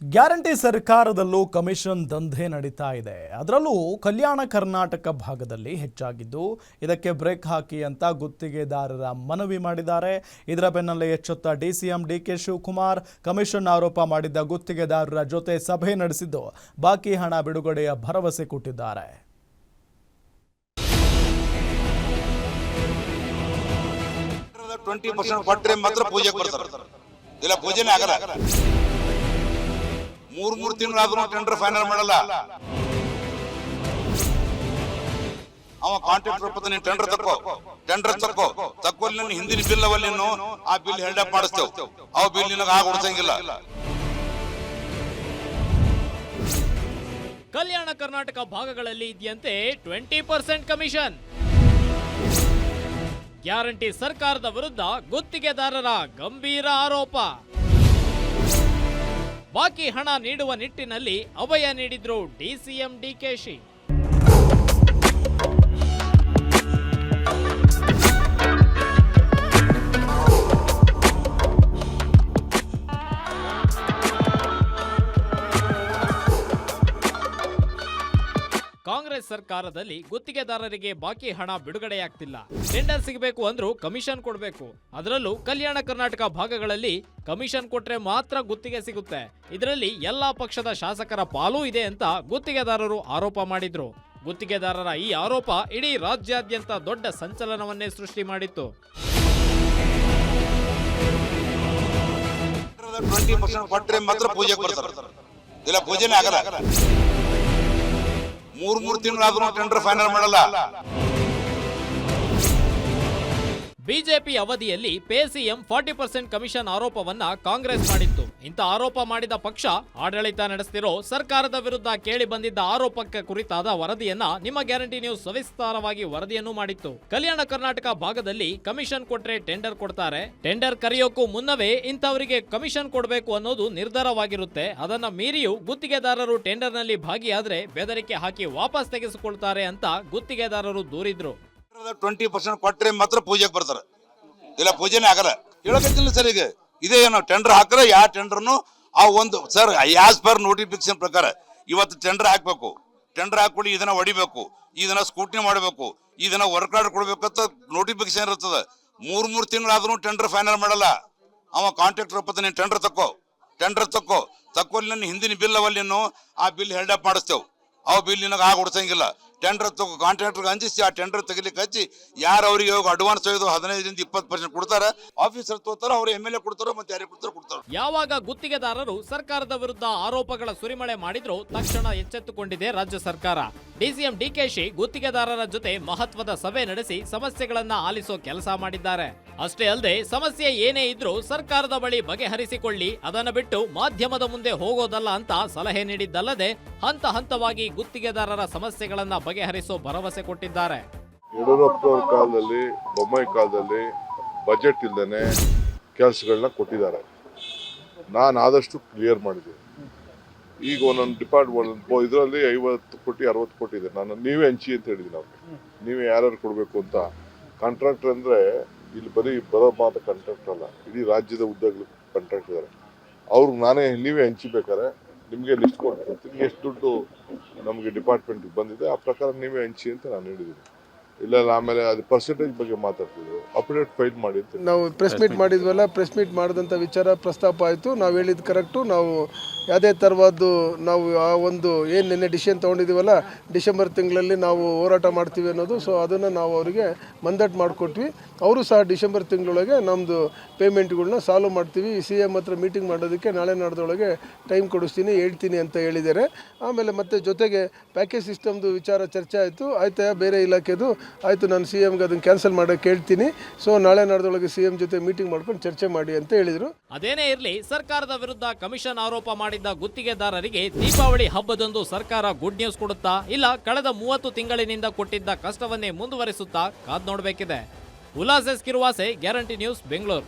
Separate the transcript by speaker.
Speaker 1: Guarantee ಸರ್ಕಾರದಲ್ಲೂ commission ದಂಧೆ ನಡೀತಾ ಇದೆ. ಅದರಲ್ಲೂ ಕಲ್ಯಾಣ ಕರ್ನಾಟಕ ಭಾಗದಲ್ಲಿ ಹೆಚ್ಚಾಗಿದ್ದು, ಇದಕ್ಕೆ ಬ್ರೇಕ್ ಹಾಕಿ ಅಂತ ಗುತ್ತಿಗೆದಾರರ ಮನವಿ ಮಾಡಿದ್ದಾರೆ. ಇದರ ಬೆನ್ನಲ್ಲೇ ಎಚ್ಚೆತ್ತ ಡಿ ಕೆ ಶಿವಕುಮಾರ್ ಕಮಿಷನ್ ಆರೋಪ ಮಾಡಿದ್ದ ಗುತ್ತಿಗೆದಾರರ ಜೊತೆ ಸಭೆ ನಡೆಸಿದ್ದು, ಬಾಕಿ ಹಣ ಬಿಡುಗಡೆಯ ಭರವಸೆ ಕೊಟ್ಟಿದ್ದಾರೆ.
Speaker 2: ಟ್ವೆಂಟಿ ಪರ್ಸೆಂಟ್ ಕೊಟ್ಟರೆ ಮಾತ್ರ ಪೂಜೆಗೆ ಬರ್ತಾರೆ. ಇಲ್ಲ, ಪೂಜೆನೇ ಆಗಲ್ಲ. ಮೂರ್ ಮೂರು ತಿಂಗಳಾದ್ರೂ ಟೆಂಡರ್ ಫೈನಲ್ ಮಾಡಲ್ಲ. ಅವ ಕಾಂಟ್ರಾಕ್ಟರ್ ರೂಪದ ನೀನ್ ಟೆಂಡರ್ ತಕ್ಕೋ. ಟೆಂಡರ್ ತಕ್ಕೋ. ತಕ್ಕೋಲ್ಲಿ ನಿನ್ನ ಹಿಂದಿನ ಬಿಲ್ ಅವಲ್ಲಿ ಆ ಬಿಲ್ ಹೆಲ್ಡ್ ಅಪ್ ಮಾಡಿಸ್ತೇವ್. ಅವ ಬಿಲ್ ನಿನಗೆ ಆಗ ಉಡ್ಸಂಗಿಲ್ಲ.
Speaker 3: ಕಲ್ಯಾಣ ಕರ್ನಾಟಕ ಭಾಗಗಳಲ್ಲಿ ಇದೆಯಂತೆ ಟ್ವೆಂಟಿ ಪರ್ಸೆಂಟ್ ಕಮಿಷನ್ ಗ್ಯಾರಂಟಿ ಸರ್ಕಾರದ ವಿರುದ್ಧ ಗುತ್ತಿಗೆದಾರರ ಗಂಭೀರ ಆರೋಪ. ಬಾಕಿ ಹಣ ನೀಡುವ ನಿಟ್ಟಿನಲ್ಲಿ ಅಭಯ ನೀಡಿದ್ರು ಡಿಸಿಎಂ ಡಿಕೆಶಿ ಕಾಂಗ್ರೆಸ್ ಸರ್ಕಾರದಲ್ಲಿ ಗುತ್ತಿಗೆದಾರರಿಗೆ ಬಾಕಿ ಹಣ ಬಿಡುಗಡೆಯಾಗ್ತಿಲ್ಲ. ಟೆಂಡರ್ ಸಿಗಬೇಕು ಅಂದ್ರೂ ಕಮಿಷನ್ ಕೊಡಬೇಕು. ಅದರಲ್ಲೂ ಕಲ್ಯಾಣ ಕರ್ನಾಟಕ ಭಾಗಗಳಲ್ಲಿ ಕಮಿಷನ್ ಕೊಟ್ರೆ ಮಾತ್ರ ಗುತ್ತಿಗೆ ಸಿಗುತ್ತೆ. ಇದರಲ್ಲಿ ಎಲ್ಲಾ ಪಕ್ಷದ ಶಾಸಕರ ಪಾಲೂ ಇದೆ ಅಂತ ಗುತ್ತಿಗೆದಾರರು ಆರೋಪ ಮಾಡಿದ್ರು. ಗುತ್ತಿಗೆದಾರರ ಈ ಆರೋಪ ಇಡೀ ರಾಜ್ಯಾದ್ಯಂತ ದೊಡ್ಡ ಸಂಚಲನವನ್ನೇ ಸೃಷ್ಟಿ ಮಾಡಿತ್ತು.
Speaker 2: ಮೂರ್ ಮೂರ್ ತಿಂಗಳಾದ್ರೂ ಟೆಂಡರ್ ಫೈನಲ್ ಮಾಡಲ್ಲ.
Speaker 3: ಬಿಜೆಪಿ ಅವಧಿಯಲ್ಲಿ pay CM forty percent commission ಆರೋಪವನ್ನ Congress ಮಾಡಿತ್ತು. ಇಂಥ ಆರೋಪ ಮಾಡಿದ ಪಕ್ಷ ಆಡಳಿತ ನಡೆಸ್ತಿರೋ ಸರ್ಕಾರದ ವಿರುದ್ಧ ಕೇಳಿ ಬಂದಿದ್ದ ಆರೋಪಕ್ಕೆ ಕುರಿತಾದ ವರದಿಯನ್ನ ನಿಮ್ಮ ಗ್ಯಾರಂಟಿ ನ್ಯೂಸ್ ಸವಿಸ್ತಾರವಾಗಿ ವರದಿಯನ್ನು ಮಾಡಿತ್ತು. ಕಲ್ಯಾಣ ಕರ್ನಾಟಕ ಭಾಗದಲ್ಲಿ ಕಮಿಷನ್ ಕೊಟ್ರೆ ಟೆಂಡರ್ ಕೊಡ್ತಾರೆ. ಟೆಂಡರ್ ಕರೆಯೋಕ್ಕೂ ಮುನ್ನವೇ ಇಂಥವರಿಗೆ ಕಮಿಷನ್ ಕೊಡಬೇಕು ಅನ್ನೋದು ನಿರ್ಧಾರವಾಗಿರುತ್ತೆ. ಅದನ್ನ ಮೀರಿಯೂ ಗುತ್ತಿಗೆದಾರರು ಟೆಂಡರ್ನಲ್ಲಿ ಭಾಗಿಯಾದ್ರೆ ಬೆದರಿಕೆ ಹಾಕಿ ವಾಪಸ್ ತೆಗೆಸಿಕೊಳ್ತಾರೆ ಅಂತ ಗುತ್ತಿಗೆದಾರರು ದೂರಿದ್ರು.
Speaker 2: ಟ್ವೆಂಟಿ ಪರ್ಸೆಂಟ್ ಕೊಟ್ಟರೆ ಮಾತ್ರ ಪೂಜೆಗೆ ಬರ್ತಾರೆ. ಇಲ್ಲ, ಪೂಜೆನೇ ಆಗಲ್ಲ. ಹೇಳಕತ್ತಿಲ್ಲ ಸರ್ ಈಗ. ಇದೇ ಏನು ಟೆಂಡರ್ ಹಾಕಿದ್ರೆ ಯಾವ ಟೆಂಡರ್ನು ಆ ಒಂದು ಸರ್ ಆಸ್ ಪರ್ ನೋಟಿಫಿಕೇಶನ್ ಪ್ರಕಾರ ಇವತ್ತು ಟೆಂಡರ್ ಹಾಕ್ಬೇಕು. ಟೆಂಡರ್ ಹಾಕೊಂಡು ಇದನ್ನ ಹೊಡಿಬೇಕು. ಇದನ್ನ ಸ್ಕೂಟ್ನಿ ಮಾಡಬೇಕು. ಇದನ್ನ ವರ್ಕ್ ಆರ್ಡರ್ ಕೊಡ್ಬೇಕಂತ ನೋಟಿಫಿಕೇಶನ್ ಇರ್ತದೆ. ಮೂರ್ ಮೂರ್ ತಿಂಗಳಾದ್ರೂ ಟೆಂಡರ್ ಫೈನಲ್ ಮಾಡಲ್ಲ. ಅವ ಕಾಂಟ್ರಾಕ್ಟರ್ ಪತ್ತ ನೀನು ಟೆಂಡರ್ ತಕ್ಕೋ ಟೆಂಡರ್ ತಕ್ಕೋ ತಕ್ಕೋಲ್ಲಿ ನನ್ನ ಹಿಂದಿನ ಬಿಲ್ ಅವಲ್ಲಿ ಆ ಬಿಲ್ ಹೆಲ್ಡ್ ಅಪ್ ಮಾಡಿಸ್ತೇವ್. ಆ ಬಿಲ್ ನಿನಗೆ ಆಗ ಉಡ್ಸಂಗಿಲ್ಲ. ಟೆಂಡರ್ ತಗೋ ಕಾಂಟ್ರಾಕ್ಟರ್ಗೆ ಅಂಜಿಸಿ, ಆ ಟೆಂಡರ್ ತೆಗಿಲಿಕ್ಕೆ ಹಚ್ಚಿ, ಯಾರು ಅವರಿಗೆ ಅಡ್ವಾನ್ಸ್ ಒಯ್ದು ಹದಿನೈದರಿಂದ ಇಪ್ಪತ್ತು ಪರ್ಸೆಂಟ್ ಕೊಡ್ತಾರೆ ಆಫೀಸರ್ ತೋತಾರ ಅವ್ರು ಎಂ ಎಲ್ ಎ ಕೊಡ್ತಾರೋ, ಮತ್ತೆ ಯಾರಿಗೆ ಕೊಡ್ತಾರೋ ಕೊಡ್ತಾರೆ.
Speaker 3: ಯಾವಾಗ ಗುತ್ತಿಗೆದಾರರು ಸರ್ಕಾರದ ವಿರುದ್ಧ ಆರೋಪಗಳ ಸುರಿಮಳೆ ಮಾಡಿದ್ರು, ತಕ್ಷಣ ಎಚ್ಚೆತ್ತುಕೊಂಡಿದೆ ರಾಜ್ಯ ಸರ್ಕಾರ. ಡಿಸಿಎಂ ಡಿಕೆಶಿ ಗುತ್ತಿಗೆದಾರರ ಜೊತೆ ಮಹತ್ವದ ಸಭೆ ನಡೆಸಿ ಸಮಸ್ಯೆಗಳನ್ನ ಆಲಿಸೋ ಕೆಲಸ ಮಾಡಿದ್ದಾರೆ. ಅಷ್ಟೇ ಅಲ್ಲದೆ, ಸಮಸ್ಯೆ ಏನೇ ಇದ್ರೂ ಸರ್ಕಾರದ ಬಳಿ ಬಗೆಹರಿಸಿಕೊಳ್ಳಿ, ಅದನ್ನ ಬಿಟ್ಟು ಮಾಧ್ಯಮದ ಮುಂದೆ ಹೋಗೋದಲ್ಲ ಅಂತ ಸಲಹೆ ನೀಡಿದ್ದಲ್ಲದೆ, ಹಂತ ಹಂತವಾಗಿ ಗುತ್ತಿಗೆದಾರರ ಸಮಸ್ಯೆಗಳನ್ನ ಬಗೆಹರಿಸೋ ಭರವಸೆ ಕೊಟ್ಟಿದ್ದಾರೆ.
Speaker 4: ಯಡಿಯೂರಪ್ಪನವ್ರ ಕಾಲದಲ್ಲಿ, ಬೊಮ್ಮಾಯಿ ಕಾಲದಲ್ಲಿ ಬಜೆಟ್ ಇಲ್ದೇನೆ ಕೆಲಸಗಳನ್ನ ಕೊಟ್ಟಿದ್ದಾರೆ. ನಾನು ಆದಷ್ಟು ಕ್ಲಿಯರ್ ಮಾಡಿದ್ದೀನಿ ಈಗ ಒಂದೊಂದು ಡಿಪಾರ್ಟ್ಮೆಂಟ್ ಇದರಲ್ಲಿ ಐವತ್ತು ಕೋಟಿ, ಅರವತ್ತು ಕೋಟಿ ಇದೆ. ನಾನು ನೀವೇ ಹಂಚಿ ಅಂತ ಹೇಳಿದ್ದೀನಿ ಅವ್ರಿಗೆ. ನೀವೇ ಯಾರ್ಯಾರು ಕೊಡಬೇಕು ಅಂತ. ಕಾಂಟ್ರಾಕ್ಟರ್ ಅಂದರೆ ಇಲ್ಲಿ ಬರೀ ಬರೋ ಮಾತ್ರ ಕಾಂಟ್ರಾಕ್ಟರ್ ಅಲ್ಲ, ಇಡೀ ರಾಜ್ಯದ ಉದ್ಯೋಗಗಳು ಕಾಂಟ್ರಾಕ್ಟ್ ಇದ್ದಾರೆ ಅವ್ರು ನಾನೇ, ನೀವೇ ಹಂಚಿಬೇಕಾರೆ ನಿಮಗೆ ಲಿಸ್ಟ್ ಕೊಡ್ತೀನಿ. ಎಷ್ಟು ದುಡ್ಡು ನಮಗೆ ಡಿಪಾರ್ಟ್ಮೆಂಟ್ಗೆ ಬಂದಿದೆ. ಆ ಪ್ರಕಾರ ನೀವೇ ಹಂಚಿ ಅಂತ ನಾನು ಹೇಳಿದ್ದೀನಿ. ಇಲ್ಲ ಆಮೇಲೆ ಅದು ಪರ್ಸೆಂಟೇಜ್ ಬಗ್ಗೆ ಮಾತಾಡ್ತಿದ್ರು. ಅಪ್ಡೇಟ್ ಫೈಲ್ ಮಾಡಿ ಅಂತ
Speaker 5: ನಾವು ಪ್ರೆಸ್ ಮೀಟ್ ಮಾಡಿದ್ವಲ್ಲ ಪ್ರೆಸ್ ಮೀಟ್ ಮಾಡಿದಂಥ ವಿಚಾರ ಪ್ರಸ್ತಾಪ ಆಯಿತು. ನಾವು ಹೇಳಿದ್ದು ಕರೆಕ್ಟು ನಾವು ಯಾವುದೇ ಥರವಾದ್ದು ನಾವು ಆ ಒಂದು ಏನು ನಿನ್ನೆ ಡಿಸಿಷನ್ ತೊಗೊಂಡಿದ್ದೀವಲ್ಲ ಡಿಸೆಂಬರ್ ತಿಂಗಳಲ್ಲಿ ನಾವು ಹೋರಾಟ ಮಾಡ್ತೀವಿ ಅನ್ನೋದು. ಸೊ ಅದನ್ನು ನಾವು ಅವರಿಗೆ ಮಂದಟ್ ಮಾಡಿಕೊಟ್ವಿ. ಅವರು ಸಹ ಡಿಸೆಂಬರ್ ತಿಂಗಳೊಳಗೆ ನಮ್ಮದು ಪೇಮೆಂಟ್ಗಳನ್ನ ಸಾಲ್ವ್ ಮಾಡ್ತೀವಿ. ಸಿ ಎಂ ಹತ್ರ ಮೀಟಿಂಗ್ ಮಾಡೋದಕ್ಕೆ ನಾಳೆ ನಾಡ್ದೊಳಗೆ ಟೈಮ್ ಕೊಡಿಸ್ತೀನಿ ಹೇಳ್ತೀನಿ ಅಂತ ಹೇಳಿದ್ದಾರೆ. ಆಮೇಲೆ ಮತ್ತೆ ಜೊತೆಗೆ ಪ್ಯಾಕೇಜ್ ಸಿಸ್ಟಮ್ದು ವಿಚಾರ ಚರ್ಚೆ ಆಯಿತು. ಆಯ್ತಾ ಬೇರೆ ಇಲಾಖೆದು ಆಯಿತು, ನಾನು ಸಿ ಎಮ್ಗೆ ಅದನ್ನು ಕ್ಯಾನ್ಸಲ್ ಮಾಡೋಕ್ಕೆ ಹೇಳ್ತೀನಿ. ಸೊ ನಾಳೆ ನಾಡ್ದೊಳಗೆ ಸಿ ಎಂ ಜೊತೆ ಮೀಟಿಂಗ್ ಮಾಡ್ಕೊಂಡು ಚರ್ಚೆ ಮಾಡಿ ಅಂತ ಹೇಳಿದರು.
Speaker 3: ಅದೇನೇ ಇರಲಿ, ಸರ್ಕಾರದ ವಿರುದ್ಧ ಕಮಿಷನ್ ಆರೋಪ ಮಾಡಿದ್ದ ಗುತ್ತಿಗೆದಾರರಿಗೆ ದೀಪಾವಳಿ ಹಬ್ಬದಂದು ಸರ್ಕಾರ ಗುಡ್ ನ್ಯೂಸ್ ಕೊಡುತ್ತಾ, ಇಲ್ಲ ಕಳೆದ ಮೂವತ್ತು ತಿಂಗಳಿನಿಂದ ಕೊಟ್ಟಿದ್ದ ಕಷ್ಟವನ್ನೇ ಮುಂದುವರಿಸುತ್ತಾ ಕಾದ್ ನೋಡಬೇಕಿದೆ. Ullas S Kiruvase, Guarantee News, Bengaluru.